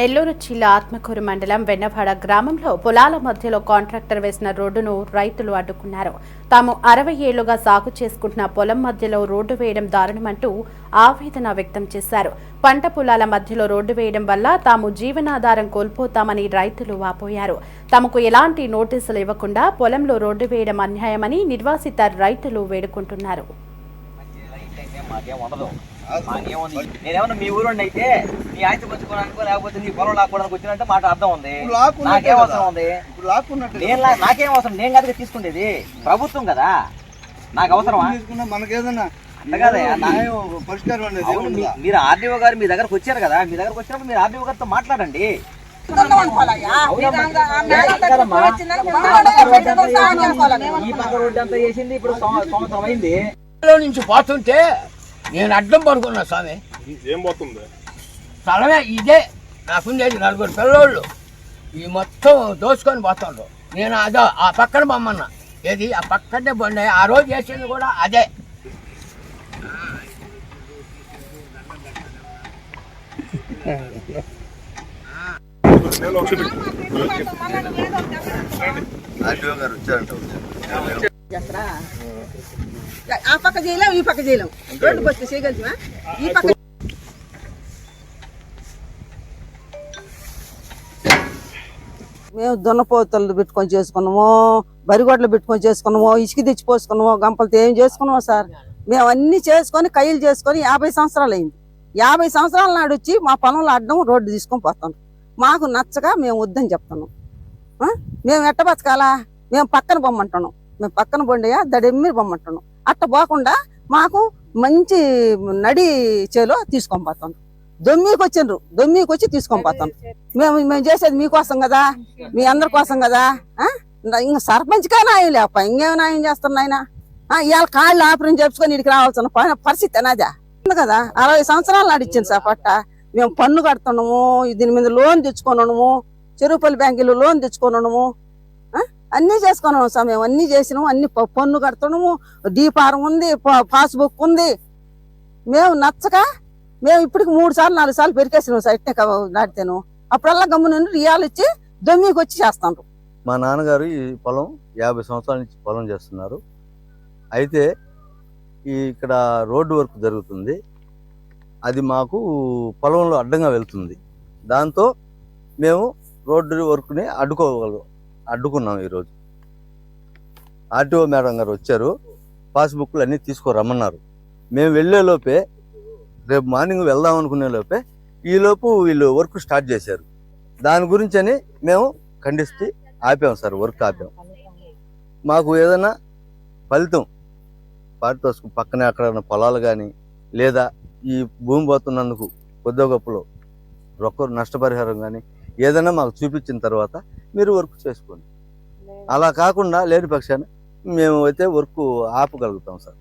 నెల్లూరు జిల్లా ఆత్మకూరు మండలం వెన్నవాడ గ్రామంలో పొలాల మధ్యలో కాంట్రాక్టర్ వేసిన రోడ్డును రైతులు అడ్డుకున్నారు. తాము అరవై ఏళ్ళుగా సాగు చేసుకుంటున్న పొలం మధ్యలో రోడ్డు వేయడం దారుణమంటూ ఆవేదన వ్యక్తం చేశారు. పంట పొలాల మధ్యలో రోడ్డు వేయడం వల్ల తాము జీవనాధారం కోల్పోతామని రైతులు వాపోయారు. తమకు ఎలాంటి నోటీసులు ఇవ్వకుండా పొలంలో రోడ్డు వేయడం అన్యాయమని నిర్వాసిత రైతులు వేడుకుంటున్నారు. మాకేం ఉండదు. మాకేముంది? నేనేమన్నా మీ ఊరు అయితే నీ ఆస్తి పంచుకోవడానికి లేకపోతే నీ పొలం లాక్కోవడానికి వచ్చినట్టే మాట అర్థం ఉంది. నాకేం. అవసరం ఉంది? నేను నాకేం అవసరం? నేను కదా తీసుకునేది ప్రభుత్వం కదా. నాకు అవసరమా? తీసుకున్నా మనకేదన్నా మీ-? మీరు ఆర్డీఓ గారు మీ దగ్గరకు వచ్చారు కదా. మీ దగ్గరకు వచ్చినప్పుడు మీరు ఆర్డీఓ గారితో మాట్లాడండి. ఈ పక్క రోడ్డు అంతా చేసింది. ఇప్పుడు సంవ- సంవత్సరం అయింది. లో నుంచి పోతుంటే నేను అడ్డం పడుకున్నా స్వామి ఏం పోతుంది స్థలమే ఇదే నాకుండేది నలుగురు పిల్లోళ్ళు ఈ మొత్తం దోసుకొని పోతుండ్రు నేను అదో ఆ పక్కన బొమ్మన్నా ఏది ఆ పక్కనే బండి ఆ రోజు చేసింది కూడా అదే గారు వచ్చారంట చేస్తారా ఆ పక్క చేయలేం ఈ పక్క చేయలేం. రోడ్డుకి వస్తే చేయగలుగుతామా ఈ పక్క మేము దున్నపోతలు పెట్టుకొని చేసుకున్నాము బరిగొడ్లు పెట్టుకొని చేసుకున్నాము ఇసుక తెచ్చి పోసుకున్నాము గంపలతో ఏం చేసుకున్నాము సార్? మేము అన్ని చేసుకొని కయ్యలు చేసుకొని యాభై సంవత్సరాలు అయింది. యాభై సంవత్సరాల నాడు వచ్చి మా పొలంలో అడ్డం రోడ్డు తీసుకొని పోతాం మాకు నచ్చక మేము వద్దని చెప్తున్నాం. ఆ? మేము ఎట్ట బతకాలా? మేము పక్కన బొమ్మంటున్నాం. మేము పక్కన బొండయ్య దడెమ్మిరి బొమ్మంటున్నాం. అట్ట పోకుండా మాకు మంచి నడి చేలో తీసుకొని పోతాం. దొమ్మికి వచ్చిండ్రు. దొమ్మికి వచ్చి తీసుకొని పోతాం. మేము మేము చేసేది మీకోసం కదా? మీ అందరి కోసం కదా? ఆ? ఇంకా సర్పంచ్గా నాయం లేప ఇంకేం న్యాయం చేస్తున్నా ఆయన ఇవాళ కాళ్ళు ఆపరేషన్ చేసుకొని ఇక్కడికి రావాల్సిన పరిస్థితి అనాదా. ఉంది కదా? అరవై సంవత్సరాలు నడిచింది సార్ పట్ట. మేము పన్ను కడుతున్నాము దీని మీద లోన్ తెచ్చుకున్నాము చెరువుపల్లి బ్యాంకులో లోన్ తెచ్చుకున్నాము అన్నీ చేసుకున్నాము సమయం అన్నీ చేసినాము అన్ని ప- పన్ను కడుతున్నాము డీపారం ఉంది పాస్బుక్ ఉంది. మేము నచ్చక మేము ఇప్పటికి మూడు సార్లు నాలుగు సార్లు పెరికేసినాం సైట్నే నాటితేను. అప్పుడల్లా గమ్మున రియాలు ఇచ్చి దొమ్మికి వచ్చి చేస్తాను మా నాన్నగారు ఈ పొలం యాభై సంవత్సరాల నుంచి పొలం చేస్తున్నారు. అయితే ఈ ఇక్కడ రోడ్డు వర్క్ జరుగుతుంది. అది మాకు పొలంలో అడ్డంగా వెళ్తుంది. దాంతో మేము రోడ్డు వర్క్ని అడ్డుకోగలం అడ్డుకున్నాం ఈరోజు. ఆర్టీఓ మేడం గారు వచ్చారు. పాస్బుక్లు అన్నీ తీసుకురమ్మన్నారు. మేము వెళ్ళేలోపే రేపు మార్నింగ్ వెళ్దాం అనుకునే లోపే ఈలోపు వీళ్ళు వర్క్ స్టార్ట్ చేశారు. దాని గురించి అని మేము ఖండిస్తూ ఆపాం సార్ వర్క్ ఆపాం. మాకు ఏదైనా ఫలితం పారితోషికం పక్కనే అక్కడ పొలాలు కానీ లేదా ఈ భూమి పోతున్నందుకు కొద్ది గొప్పలో రొక్క నష్టపరిహారం కానీ ఏదైనా మాకు చూపించిన తర్వాత మీరు వర్క్ చేసుకోండి. అలా కాకుండా లేని పక్షాన మేము అయితే వర్క్ ఆపగలుగుతాం సార్.